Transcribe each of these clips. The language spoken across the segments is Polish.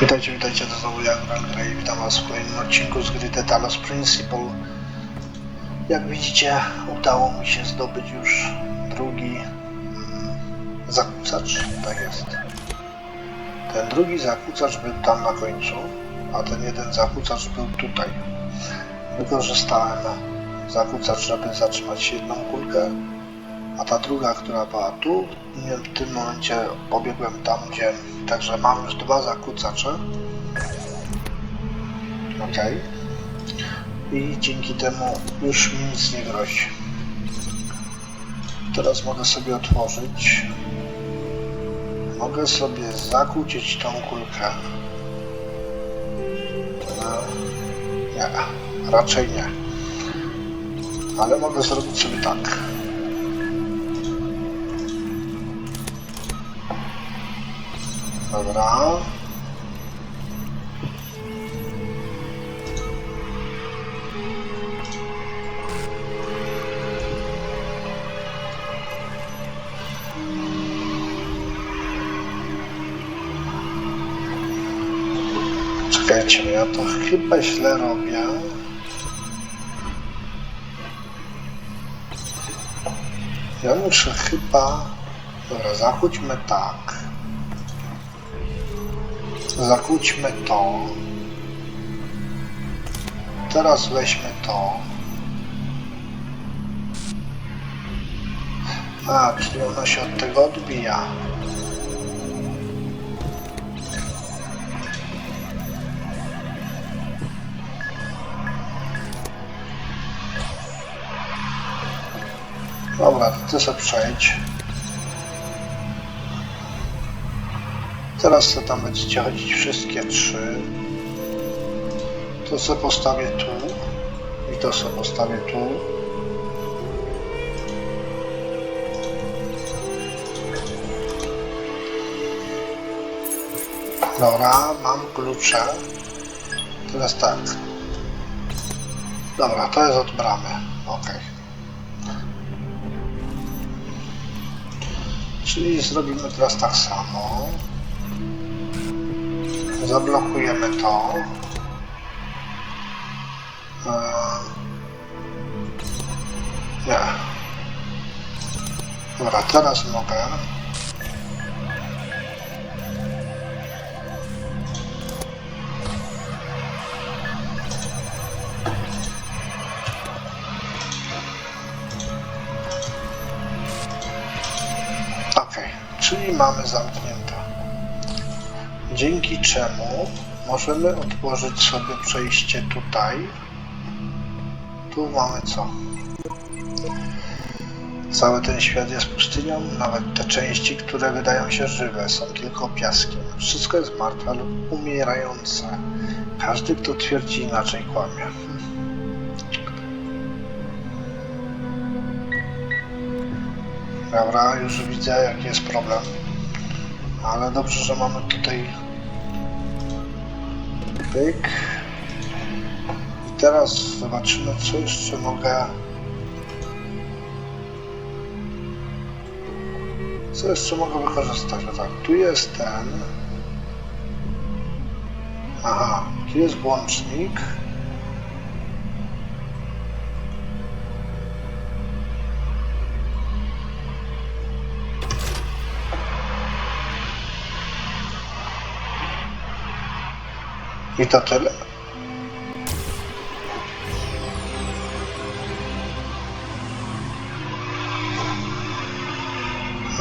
Witajcie, witajcie, to znowu ja, Grey, witam was w kolejnym odcinku z gry The Talos Principle. Jak widzicie, udało mi się zdobyć już drugi mm, zakłócacz, tak jest. Ten drugi zakłócacz był tam na końcu, a ten jeden zakłócacz był tutaj. Wykorzystałem zakłócacz, żeby zatrzymać jedną kulkę, a ta druga, która była tu, w tym momencie pobiegłem tam, gdzie... Także mam już dwa zakłócacze. Ok. I dzięki temu już mi nic nie grozi. Teraz mogę sobie otworzyć. Mogę sobie zakłócić tą kulkę. No, nie, raczej nie. Ale mogę zrobić sobie tak. Dobra. Czekajcie, ja to chyba źle robię. Ja muszę chyba... Dobra, zachódźmy tak. Zakłóćmy to. Teraz weźmy to. A, czyli ono się od tego odbija. Dobra, to ty sobie przejdź. Teraz co tam będziecie chodzić wszystkie trzy. To co postawię tu. I to co postawię tu. Dobra, mam klucze. Teraz tak. Dobra, to jest od bramy. Ok. Czyli zrobimy teraz tak samo. Zablokujemy to. Eee, Nie. Dobra, teraz mogę. Ok, czyli mamy zamknięte dzięki czemu możemy otworzyć sobie przejście tutaj. Tu mamy co? Cały ten świat jest pustynią, nawet te części, które wydają się żywe, są tylko piaskiem. Wszystko jest martwe lub umierające. Każdy, kto twierdzi inaczej, kłamie. Dobra, już widzę, jaki jest problem. Ale dobrze, że mamy tutaj pyk. I teraz zobaczymy, co jeszcze mogę. Co jeszcze mogę wykorzystać? O tak, tu jest ten. Aha, tu jest włącznik. I to tyle.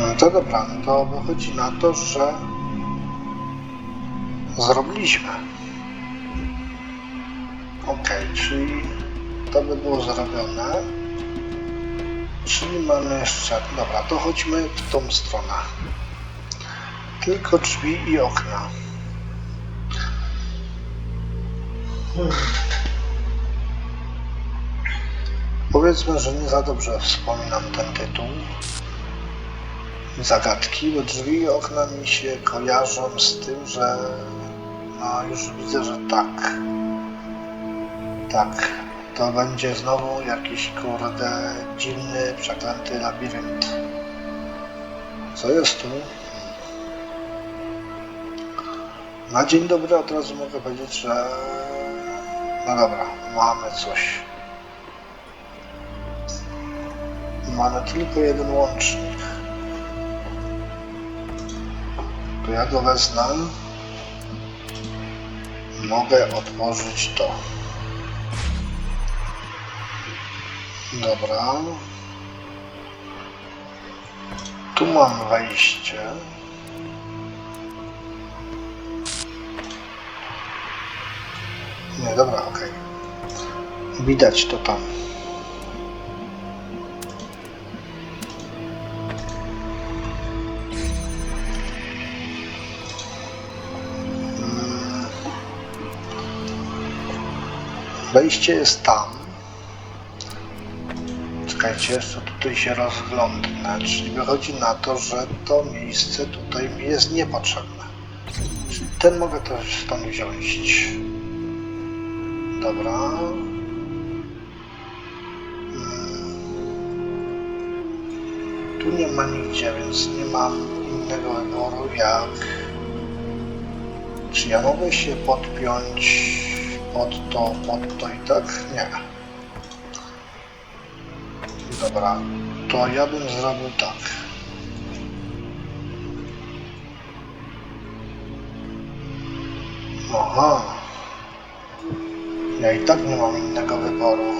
No to dobra, no to wychodzi na to, że zrobiliśmy. Ok, czyli to by było zrobione. Czyli mamy jeszcze... Dobra, to chodźmy w tą stronę. Tylko drzwi i okna. Powiedzmy, że nie za dobrze wspominam ten tytuł. Zagadki, bo drzwi i okna mi się kojarzą z tym, że no już widzę, że tak. Tak. To będzie znowu jakiś kurde dziwny, przeklęty labirynt. Co jest tu? Na dzień dobry od razu mogę powiedzieć, że no dobra, mamy coś. Mamy tylko jeden łącznik. To ja go wezmę. Mogę otworzyć to. Dobra. Tu mam wejście. Nie, dobra, okej. Widać to tam. Mm. Wejście jest tam. Czekajcie, jeszcze tutaj się rozglądnę. Czyli wychodzi na to, że to miejsce tutaj mi jest niepotrzebne. Czyli ten mogę też stąd wziąć. Dobra. Mm. Tu nie ma nigdzie, więc nie mam innego wyboru jak... Czy ja mogę się podpiąć pod to, pod to i tak? Nie. Dobra, to ja bym zrobił tak. Aha. Ja i tak nie mam innego wyboru.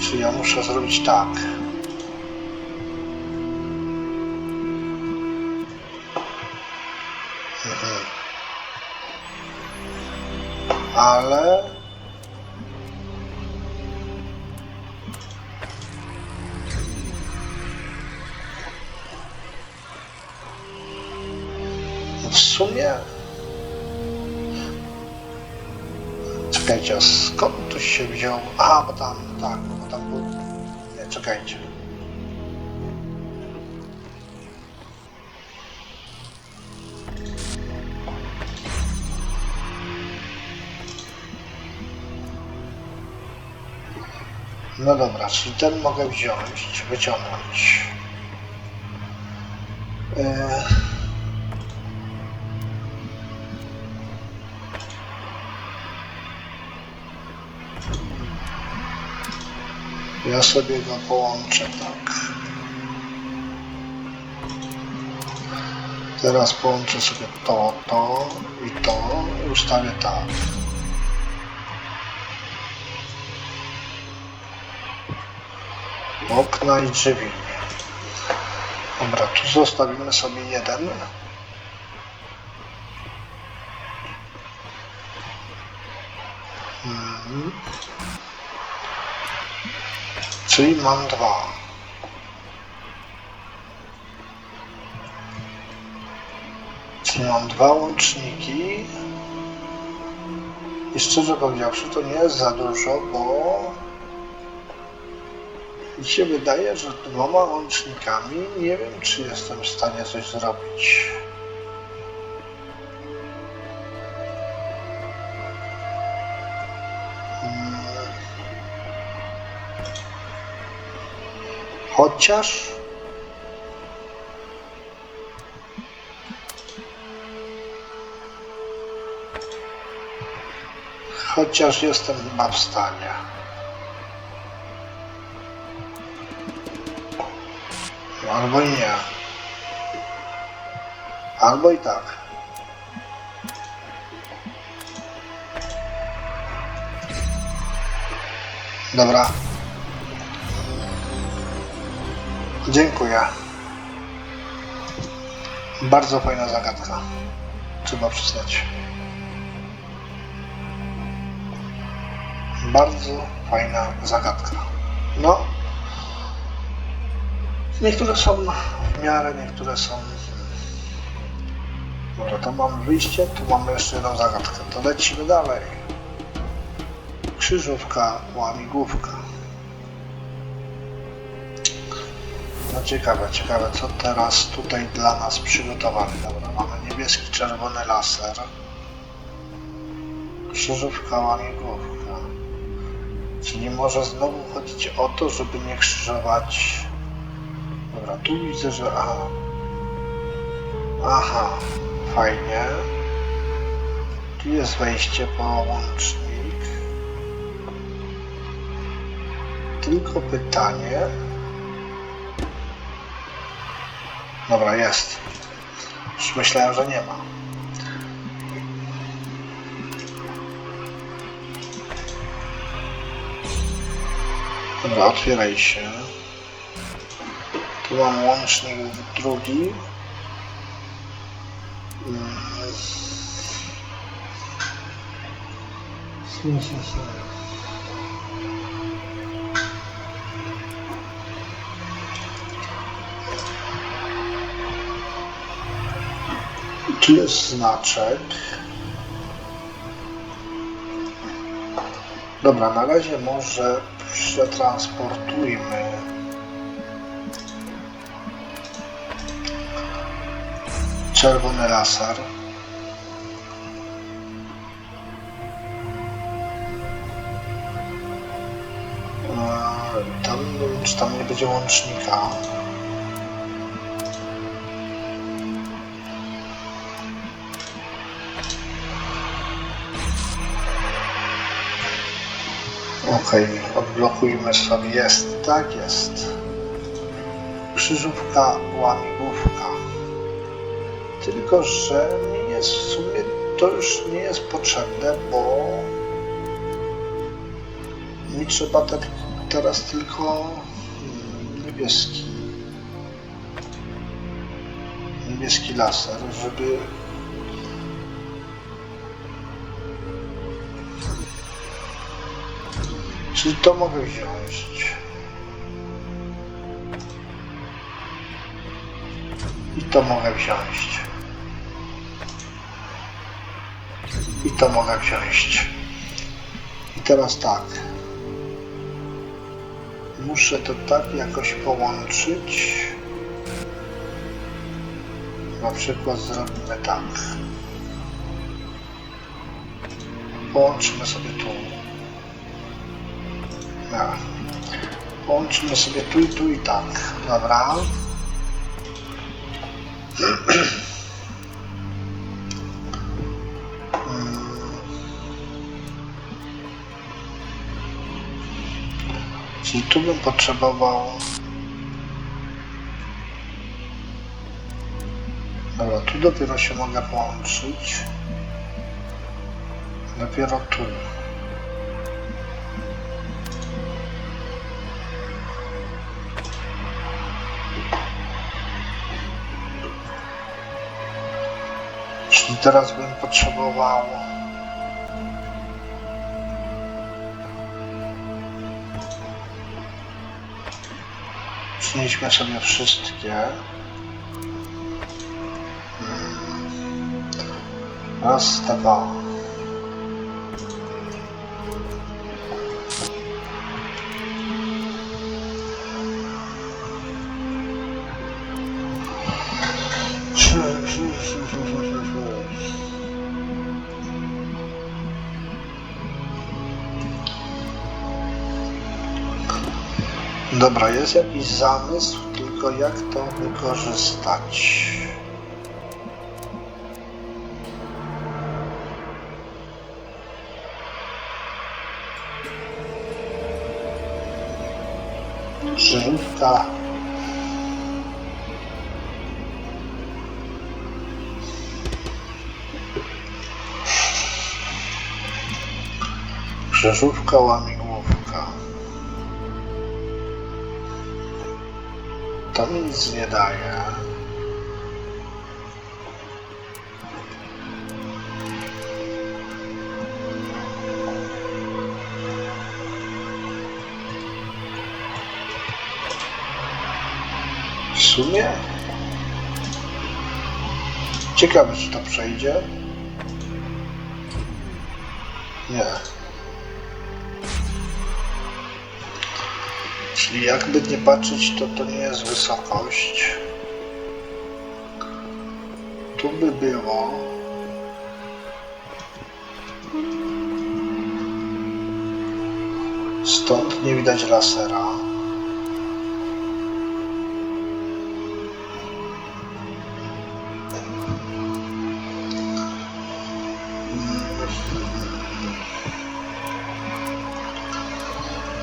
Czy ja muszę zrobić tak? Mhm. Ale... się wziął? A, bo tam, tak, bo tam był... Nie, czekajcie. No dobra, czyli ten mogę wziąć, wyciągnąć. Eee... Ja sobie go połączę tak. Teraz połączę sobie to, to i to i ustawię tak. Okna i drzwi. Dobra, tu zostawimy sobie jeden. Mhm. Czyli mam dwa. Czyli mam dwa łączniki. I szczerze powiedziawszy, to nie jest za dużo, bo mi się wydaje, że dwoma łącznikami nie wiem, czy jestem w stanie coś zrobić. Chociaż. Chociaż jestem chyba w stanie. Albo i nie. Albo i tak. Dobra. Dziękuję. Bardzo fajna zagadka. Trzeba przyznać. Bardzo fajna zagadka. No. Niektóre są w miarę, niektóre są. Dobra, to mamy wyjście, tu mamy jeszcze jedną zagadkę. To lecimy dalej. Krzyżówka, łamigłówka. No ciekawe, ciekawe, co teraz tutaj dla nas przygotowali. Dobra, mamy niebieski, czerwony laser. Krzyżówka, łamigłówka. Czyli może znowu chodzić o to, żeby nie krzyżować. Dobra, tu widzę, że. Aha. Aha, fajnie. Tu jest wejście po łącznik. Tylko pytanie. Dobra, jest. Już myślałem, że nie ma. Dobra, otwieraj się. Tu mam łącznik drugi. Mm. Tu jest znaczek. Dobra, na razie może przetransportujmy czerwony laser. Eee, Tam, czy tam nie będzie łącznika? Okej, odblokujmy sobie. Jest, tak jest. Krzyżówka, łamigłówka. Tylko, że mi jest w sumie to już nie jest potrzebne, bo mi trzeba te, teraz tylko mm, niebieski niebieski laser, żeby Czy to mogę wziąć? I to mogę wziąć. I to mogę wziąć. I teraz tak. Muszę to tak jakoś połączyć. Na przykład zrobimy tak. Połączymy sobie tu. No. Połączymy sobie tu i tu i tak. Dobra. Czyli tu bym potrzebował... Dobra, tu dopiero się mogę połączyć. Dopiero tu. Czyli teraz bym potrzebował. Przynieśmy sobie wszystkie. Mm. Raz, dwa. Dobra, jest jakiś zamysł, tylko jak to wykorzystać? Krzyżówka. Krzyżówka, łamigłówka. To mi nic nie daje. W sumie? Ciekawe, czy to przejdzie. Nie. Czyli jakby nie patrzeć, to to nie jest wysokość. Tu by było. Stąd nie widać lasera.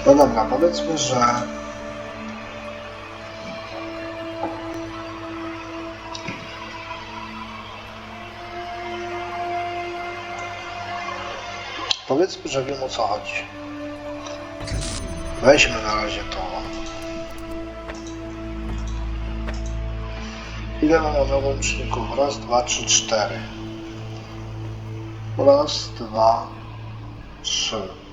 No dobra, powiedzmy, że Powiedzmy, że wiem o co chodzi. Weźmy na razie to. Ile mamy łączników? Raz, dwa, trzy, cztery. Raz, dwa, trzy.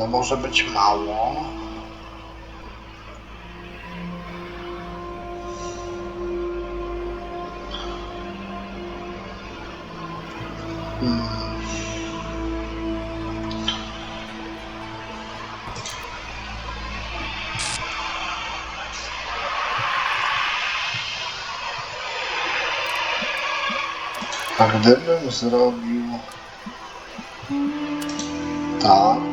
To może być mało. Hmm. A gdybym zrobił tak.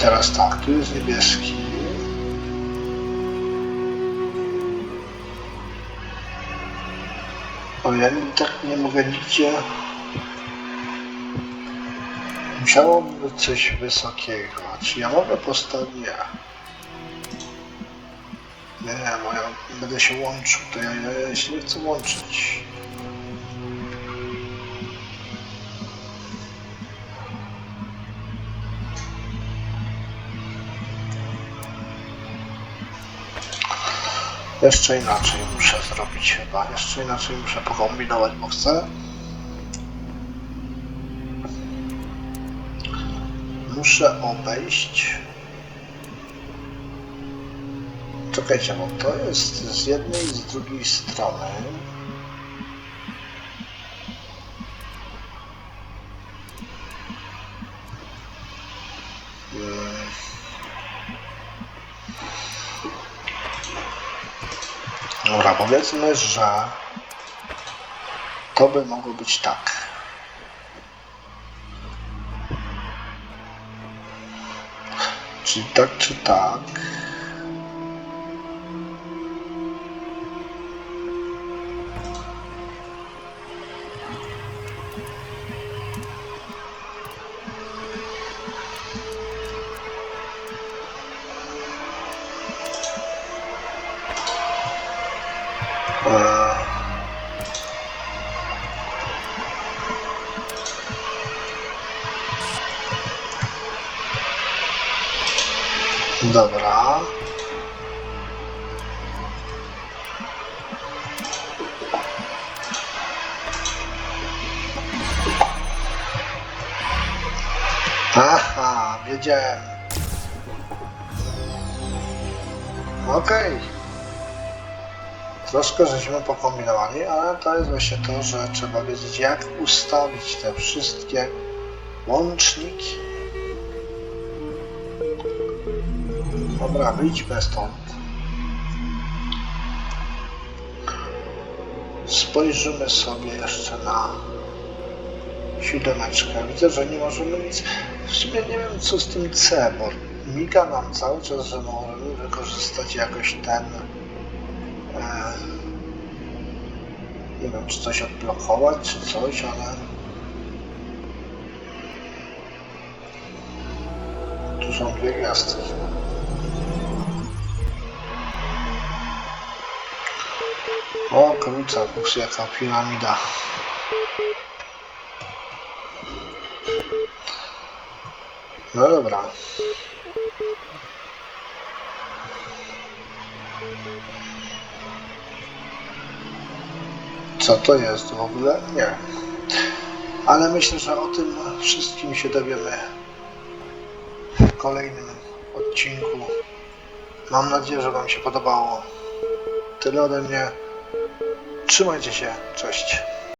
Teraz tak, tu jest niebieski. O, ja tak nie mogę nigdzie. Musiałoby być coś wysokiego. Czy ja mogę postawić? Nie. Nie, bo ja będę się łączył, to ja, ja się nie chcę łączyć. Jeszcze inaczej muszę zrobić chyba. Jeszcze inaczej muszę pokombinować, bo chcę. Muszę obejść. Czekajcie, bo to jest z jednej i z drugiej strony. Dobra, powiedzmy, że to by mogło być tak. Czyli tak, czy tak. Dobra. Aha, wiedziałem. Okej. Troszkę żeśmy pokombinowali, ale to jest właśnie to, że trzeba wiedzieć jak ustawić te wszystkie łączniki. Dobra, wyjdźmy stąd. Spojrzymy sobie jeszcze na siódemeczkę. Widzę, że nie możemy nic. W sumie nie wiem co z tym C, bo miga nam cały czas, że możemy wykorzystać jakoś ten. Nie wiem, czy coś odblokować, czy coś, ale. Tu są dwie gwiazdki. O kurczę, już jaka piramida. No dobra. Co to jest w ogóle? Nie. Ale myślę, że o tym wszystkim się dowiemy w kolejnym odcinku. Mam nadzieję, że Wam się podobało. Tyle ode mnie. Trzymajcie się. Cześć.